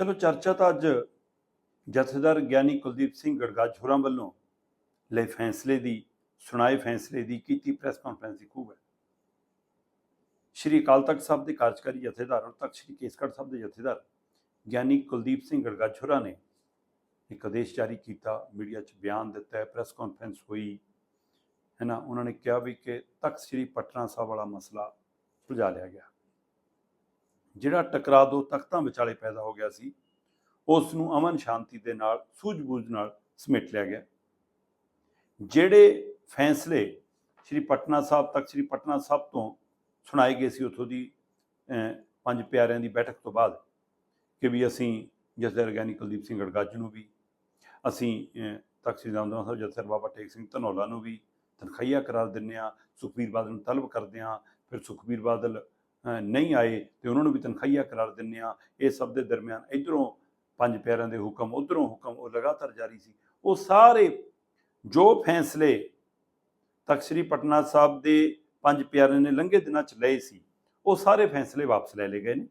ਚਲੋ ਚਰਚਾ ਤਾਂ ਅੱਜ ਜਥੇਦਾਰ ਗਿਆਨੀ ਕੁਲਦੀਪ ਸਿੰਘ ਗੜਗਾਜ ਹੋਰਾਂ ਵੱਲੋਂ ਲਏ ਫੈਸਲੇ ਦੀ, ਸੁਣਾਏ ਫੈਸਲੇ ਦੀ ਕੀਤੀ ਪ੍ਰੈਸ ਕਾਨਫਰੰਸ ਦੀ ਖੂਬ ਹੈ। ਸ਼੍ਰੀ ਅਕਾਲ ਤਖਤ ਸਾਹਿਬ ਦੇ ਕਾਰਜਕਾਰੀ ਜਥੇਦਾਰ ਔਰ ਤਖਤ ਸ਼੍ਰੀ ਕੇਸਗੜ੍ਹ ਸਾਹਿਬ ਦੇ ਜਥੇਦਾਰ ਗਿਆਨੀ ਕੁਲਦੀਪ ਸਿੰਘ ਗੜਗਾਜ ਹੋਰਾਂ ਨੇ ਇੱਕ ਆਦੇਸ਼ ਜਾਰੀ ਕੀਤਾ, ਮੀਡੀਆ 'ਚ ਬਿਆਨ ਦਿੱਤਾ ਪ੍ਰੈਸ ਕਾਨਫਰੰਸ ਹੋਈ। ਹੈ ਨਾ? ਉਹਨਾਂ ਨੇ ਕਿਹਾ ਵੀ ਕਿ ਤਖਤ ਸ਼੍ਰੀ ਪਟਨਾ ਸਾਹਿਬ ਵਾਲਾ ਮਸਲਾ ਸੁਲਝਾ ਲਿਆ ਗਿਆ। ਜਿਹੜਾ ਟਕਰਾਅ ਦੋ ਤਖਤਾਂ ਵਿਚਾਲੇ ਪੈਦਾ ਹੋ ਗਿਆ ਸੀ ਉਸ ਨੂੰ ਅਮਨ ਸ਼ਾਂਤੀ ਦੇ ਨਾਲ, ਸੂਝ-ਬੂਝ ਨਾਲ ਸਮੇਟ ਲਿਆ ਗਿਆ। ਜਿਹੜੇ ਫੈਸਲੇ ਸ਼੍ਰੀ ਪਟਨਾ ਸਾਹਿਬ ਤੱਕ, ਸ਼੍ਰੀ ਪਟਨਾ ਸਾਹਿਬ ਤੋਂ ਸੁਣਾਏ ਗਏ ਸੀ ਉਥੋਂ ਦੀ ਪੰਜ ਪਿਆਰਿਆਂ ਦੀ ਬੈਠਕ ਤੋਂ ਬਾਅਦ ਕਿ ਵੀ ਅਸੀਂ ਜਥੇਦਾਰ ਗਿਆਨੀ ਕੁਲਦੀਪ ਸਿੰਘ ਗੜਗੱਜ ਨੂੰ ਵੀ, ਅਸੀਂ ਤਖਤ ਸ੍ਰੀ ਦਮਦਮਾ ਸਾਹਿਬ ਜਥੇਦਾਰ ਬਾਬਾ ਟੇਕ ਸਿੰਘ ਧਨੌਲਾ ਨੂੰ ਵੀ ਤਨਖਾਹੀਆ ਕਰਾਰ ਦਿੰਨੇ ਆ ਸੁਖਬੀਰ ਬਾਦਲ ਨੂੰ ਤਲਬ ਕਰਦੇ ਆ ਫਿਰ ਸੁਖਬੀਰ ਬਾਦਲ ਨਹੀਂ ਆਏ ਤੇ ਉਹਨਾਂ ਨੂੰ ਵੀ ਤਨਖਾਹੀਆ ਕਰਾਰ ਦਿੰਨੇ ਆ। ਇਹ ਸਭ ਦੇ ਦਰਮਿਆਨ ਇਧਰੋਂ ਪੰਜ ਪਿਆਰਿਆਂ ਦੇ ਹੁਕਮ, ਉਧਰੋਂ ਹੁਕਮ ਉਹ ਲਗਾਤਾਰ ਜਾਰੀ ਸੀ। ਉਹ ਸਾਰੇ ਜੋ ਫੈਸਲੇ ਤਖਤ ਸ੍ਰੀ ਪਟਨਾ ਸਾਹਿਬ ਦੇ ਪੰਜ ਪਿਆਰਿਆਂ ਨੇ ਲੰਘੇ ਦਿਨਾਂ ਚ ਲਏ ਸੀ, ਉਹ ਸਾਰੇ ਫੈਸਲੇ ਵਾਪਸ ਲੈ ਲਏ ਗਏ ਨੇ।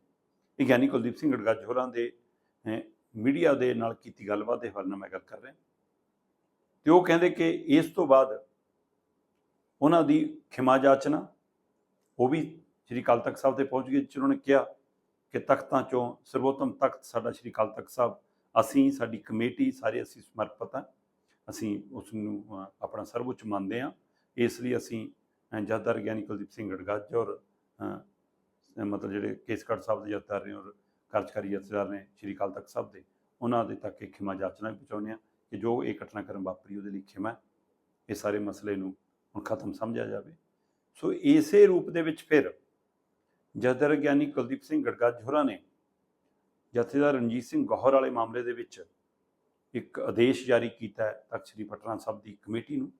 ਇਹ ਗਿਆਨੀ ਕੁਲਦੀਪ ਸਿੰਘ ਗੜਗੱਜ ਹੋਰਾਂ ਦੇ ਮੀਡੀਆ ਦੇ ਨਾਲ ਕੀਤੀ ਗੱਲਬਾਤ ਦੇ ਹਵਾਲੇ ਨਾਲ ਮੈਂ ਗੱਲ ਕਰ ਰਿਹਾ। ਤੇ ਉਹ ਕਹਿੰਦੇ ਕਿ ਇਸ ਤੋਂ ਬਾਅਦ ਉਹਨਾਂ ਦੀ ਖਿਮਾ ਜਾਚਨਾ ਉਹ ਵੀ ਸ੍ਰੀ ਅਕਾਲ ਤਖਤ ਸਾਹਿਬ ਤੇ ਪਹੁੰਚ ਗਏ ਜਿਸ ਉਹਨਾਂ ਨੇ ਕਿਹਾ ਕਿ ਤਖਤਾਂ ਚੋਂ ਸਰਵੋਤਮ ਤਖਤ ਸਾਡਾ ਸ੍ਰੀ ਅਕਾਲ ਤਖਤ ਸਾਹਿਬ। ਅਸੀਂ, ਸਾਡੀ ਕਮੇਟੀ, ਸਾਰੇ ਅਸੀਂ ਸਮਰਪਿਤ ਹਾਂ। ਅਸੀਂ ਉਸ ਨੂੰ ਆਪਣਾ ਸਰਵਉੱਚ ਮੰਨਦੇ ਹਾਂ। ਇਸ ਲਈ ਅਸੀਂ ਜਥੇਦਾਰ ਗਿਆਨੀ ਕੁਲਦੀਪ ਸਿੰਘ ਗੜਗੱਜ ਔਰ ਮਤਲਬ ਜਿਹੜੇ ਕੇਸਗੜ੍ਹ ਸਾਹਿਬ ਦੇ ਜਥੇਦਾਰ ਨੇ ਔਰ ਕਾਰਜਕਾਰੀ ਜਥੇਦਾਰ ਨੇ ਸ੍ਰੀ ਅਕਾਲ ਤਖਤ ਸਾਹਿਬ ਦੇ, ਉਹਨਾਂ ਦੇ ਤੱਕ ਇਹ ਖਿਮਾ ਜਾਚਨਾ ਵੀ ਪਹੁੰਚਾਉਂਦੇ ਹਾਂ ਕਿ ਜੋ ਇਹ ਘਟਨਾਕ੍ਰਮ ਵਾਪਰੀ, ਉਹਦੇ ਲਈ ਖਿਮਾ ਹੈ। ਇਹ ਸਾਰੇ ਮਸਲੇ ਨੂੰ ਹੁਣ ਖਤਮ ਸਮਝਿਆ ਜਾਵੇ। ਸੋ ਇਸੇ ਰੂਪ ਦੇ ਵਿੱਚ ਫਿਰ ਜਥੇਦਾਰ ਗਿਆਨੀ ਕੁਲਦੀਪ ਸਿੰਘ ਗੜਗੱਜ ਹੋਰਾਂ ਨੇ ਜਥੇਦਾਰ ਰਣਜੀਤ ਸਿੰਘ ਗੌਹਰ ਵਾਲੇ ਮਾਮਲੇ ਦੇ ਵਿੱਚ ਇੱਕ ਆਦੇਸ਼ ਜਾਰੀ ਕੀਤਾ ਹੈ ਤਖਤ ਸ੍ਰੀ ਪਟਨਾ ਸਾਹਿਬ ਦੀ ਕਮੇਟੀ ਨੂੰ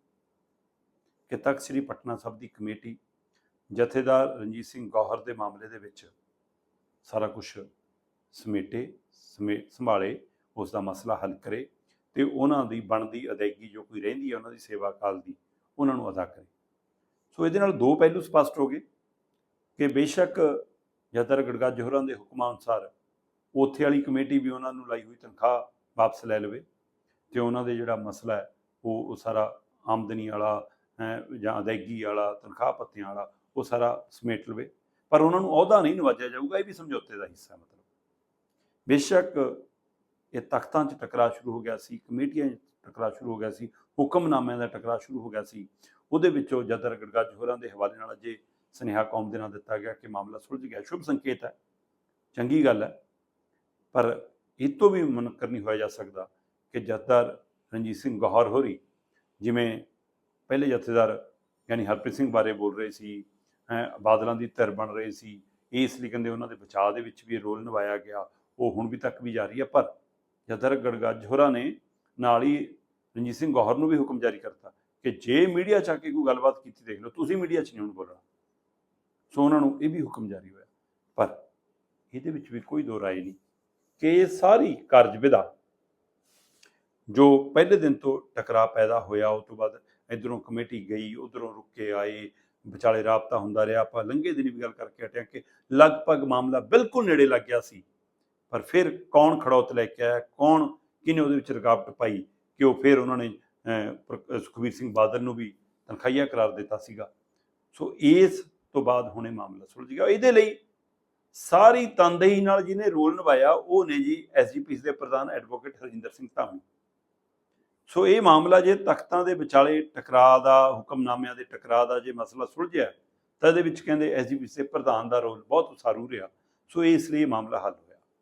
ਕਿ ਤਖਤ ਸ੍ਰੀ ਪਟਨਾ ਸਾਹਿਬ ਦੀ ਕਮੇਟੀ ਜਥੇਦਾਰ ਰਣਜੀਤ ਸਿੰਘ ਗੌਹਰ ਦੇ ਮਾਮਲੇ ਦੇ ਵਿੱਚ ਸਾਰਾ ਕੁਝ ਸਮੇਟੇ, ਸਮੇ, ਸੰਭਾਲੇ ਉਸ ਦਾ ਮਸਲਾ ਹੱਲ ਕਰੇ ਤੇ ਉਹਨਾਂ ਦੀ ਬਣਦੀ ਅਦਾਇਗੀ ਜੋ ਕੋਈ ਰਹਿੰਦੀ ਹੈ ਉਹਨਾਂ ਦੀ ਸੇਵਾ ਕਾਲ ਦੀ ਉਹਨਾਂ ਨੂੰ ਅਦਾ ਕਰੇ। ਸੋ ਇਹਦੇ ਨਾਲ ਦੋ ਪਹਿਲੂ ਸਪਸ਼ਟ ਹੋ ਗਏ। ਕਿ ਬੇਸ਼ੱਕ ਜਥੇਦਾਰ ਗੜਗੱਜ ਹੋਰਾਂ ਦੇ ਹੁਕਮਾਂ ਅਨੁਸਾਰ ਉੱਥੇ ਵਾਲੀ ਕਮੇਟੀ ਵੀ ਉਹਨਾਂ ਨੂੰ ਲਾਈ ਹੋਈ ਤਨਖਾਹ ਵਾਪਸ ਲੈ ਲਵੇ ਤੇ ਉਹਨਾਂ ਦੇ ਜਿਹੜਾ ਮਸਲਾ ਹੈ, ਉਹ ਉਹ ਸਾਰਾ ਆਮਦਨੀ ਵਾਲਾ ਜਾਂ ਅਦਾਇਗੀ ਵਾਲਾ, ਤਨਖਾਹ ਪੱਤਿਆਂ ਵਾਲਾ, ਉਹ ਸਾਰਾ ਸਮੇਟ ਲਵੇ। ਪਰ ਉਹਨਾਂ ਨੂੰ ਅਹੁਦਾ ਨਹੀਂ ਨਵਾਜਿਆ ਜਾਊਗਾ, ਇਹ ਵੀ ਸਮਝੌਤੇ ਦਾ ਹਿੱਸਾ ਮਤਲਬ। ਬੇਸ਼ੱਕ ਇਹ ਤਖਤਾਂ 'ਚ ਟਕਰਾਅ ਸ਼ੁਰੂ ਹੋ ਗਿਆ ਸੀ, ਕਮੇਟੀਆਂ 'ਚ ਟਕਰਾਅ ਸ਼ੁਰੂ ਹੋ ਗਿਆ ਸੀ, ਹੁਕਮਨਾਮਿਆਂ ਦਾ ਟਕਰਾਅ ਸ਼ੁਰੂ ਹੋ ਗਿਆ ਸੀ, ਉਹਦੇ ਵਿੱਚੋਂ ਜਦਰ ਗੜਗੱਜ ਹੋਰਾਂ ਦੇ ਹਵਾਲੇ ਨਾਲ ਅਜੇ ਸੁਨੇਹਾ ਕੌਮ ਦੇ ਨਾਲ ਦਿੱਤਾ ਗਿਆ ਕਿ ਮਾਮਲਾ ਸੁਲਝ ਗਿਆ। ਸ਼ੁਭ ਸੰਕੇਤ ਹੈ, ਚੰਗੀ ਗੱਲ ਹੈ, ਪਰ ਇਹ ਤੋਂ ਵੀ ਮੁਨਕਰ ਨਹੀਂ ਹੋਇਆ ਜਾ ਸਕਦਾ ਕਿ ਜਥੇਦਾਰ ਰਣਜੀਤ ਸਿੰਘ ਗੌਹਰ ਹੋਰੀ, ਜਿਵੇਂ ਪਹਿਲੇ ਜਥੇਦਾਰ ਯਾਨੀ ਹਰਪ੍ਰੀਤ ਸਿੰਘ ਬਾਰੇ ਬੋਲ ਰਹੇ ਸੀ ਬਾਦਲਾਂ ਦੀ ਧਿਰ ਬਣ ਰਹੇ ਸੀ ਇਸ ਲਈ ਕਹਿੰਦੇ ਉਹਨਾਂ ਦੇ ਬਚਾਅ ਦੇ ਵਿੱਚ ਵੀ ਰੋਲ ਨਿਭਾਇਆ ਗਿਆ, ਉਹ ਹੁਣ ਵੀ ਤੱਕ ਵੀ ਜਾਰੀ ਹੈ, ਪਰ ਜਥੇਦਾਰ ਗੜਗੱਜ ਹੋਰਾਂ ਨੇ ਨਾਲ ਹੀ ਰਣਜੀਤ ਸਿੰਘ ਗੌਹਰ ਨੂੰ ਵੀ ਹੁਕਮ ਜਾਰੀ ਕਰਤਾ ਕਿ ਜੇ ਮੀਡੀਆ ਚ ਆ ਕੇ ਕੋਈ ਗੱਲਬਾਤ ਕੀਤੀ, ਦੇਖ ਲਓ, ਤੁਸੀਂ ਮੀਡੀਆ 'ਚ ਨਹੀਂ ਹੁਣ ਬੋਲਣਾ। ਸੋ ਉਹਨਾਂ ਨੂੰ ਇਹ ਵੀ ਹੁਕਮ ਜਾਰੀ ਹੋਇਆ। ਪਰ ਇਹਦੇ ਵਿੱਚ ਵੀ ਕੋਈ ਦੋ ਰਾਏ ਨਹੀਂ ਕਿ ਇਹ ਸਾਰੀ ਕਾਰਜ ਵਿਧਾ ਜੋ ਪਹਿਲੇ ਦਿਨ ਤੋਂ ਟਕਰਾਅ ਪੈਦਾ ਹੋਇਆ ਉਸ ਤੋਂ ਬਾਅਦ ਇਧਰੋਂ ਕਮੇਟੀ ਗਈ ਉਧਰੋਂ ਰੁੱਕ ਕੇ ਆਏ ਵਿਚਾਲੇ ਰਾਬਤਾ ਹੁੰਦਾ ਰਿਹਾ। ਆਪਾਂ ਲੰਘੇ ਦਿਨੀ ਵੀ ਗੱਲ ਕਰਕੇ ਹਟਿਆ ਕਿ ਲਗਭਗ ਮਾਮਲਾ ਬਿਲਕੁਲ ਨੇੜੇ ਲੱਗ ਗਿਆ ਸੀ। ਪਰ ਫਿਰ ਕੌਣ ਖੜੌਤ ਲੈ ਕੇ ਆਇਆ ਕੌਣ ਕਿਨੇ ਉਹਦੇ ਵਿੱਚ ਰੁਕਾਵਟ ਪਾਈ ਕਿ ਉਹ ਫਿਰ ਉਹਨਾਂ ਨੇ ਅਹ, ਪ੍ਰ- ਸੁਖਬੀਰ ਸਿੰਘ ਬਾਦਲ ਨੂੰ ਵੀ ਤਨਖਾਹੀਆ ਕਰਾਰ ਦਿੱਤਾ ਸੀਗਾ। ਸੋ ਇਸ ਤੋਂ ਬਾਅਦ ਹੁਣੇ ਮਾਮਲਾ ਸੁਲਝ ਗਿਆ। ਇਹਦੇ ਲਈ ਸਾਰੀ ਤਨਦੇਹੀ ਨਾਲ ਜਿਹਨੇ ਰੋਲ ਨਿਭਾਇਆ, ਉਹ ਨੇ ਜੀ ਐਸਜੀਪੀਸੀ ਦੇ ਪ੍ਰਧਾਨ ਐਡਵੋਕੇਟ ਹਰਜਿੰਦਰ ਸਿੰਘ ਧਾਮੀ। ਸੋ ਇਹ ਮਾਮਲਾ ਜੇ ਤਖਤਾਂ ਦੇ ਵਿਚਾਲੇ ਟਕਰਾਅ ਦਾ, ਹੁਕਮਨਾਮਿਆਂ ਦੇ ਟਕਰਾਅ ਦਾ ਜੇ ਮਸਲਾ ਸੁਲਝਿਆ ਤਾਂ ਇਹਦੇ ਵਿੱਚ ਕਹਿੰਦੇ ਐਸਜੀਪੀਸੀ ਦੇ ਪ੍ਰਧਾਨ ਦਾ ਰੋਲ ਬਹੁਤ ਉਸਾਰੂ ਰਿਹਾ। ਸੋ ਇਸ ਲਈ ਇਹ ਮਾਮਲਾ ਹੱਲ ਹੋਇਆ।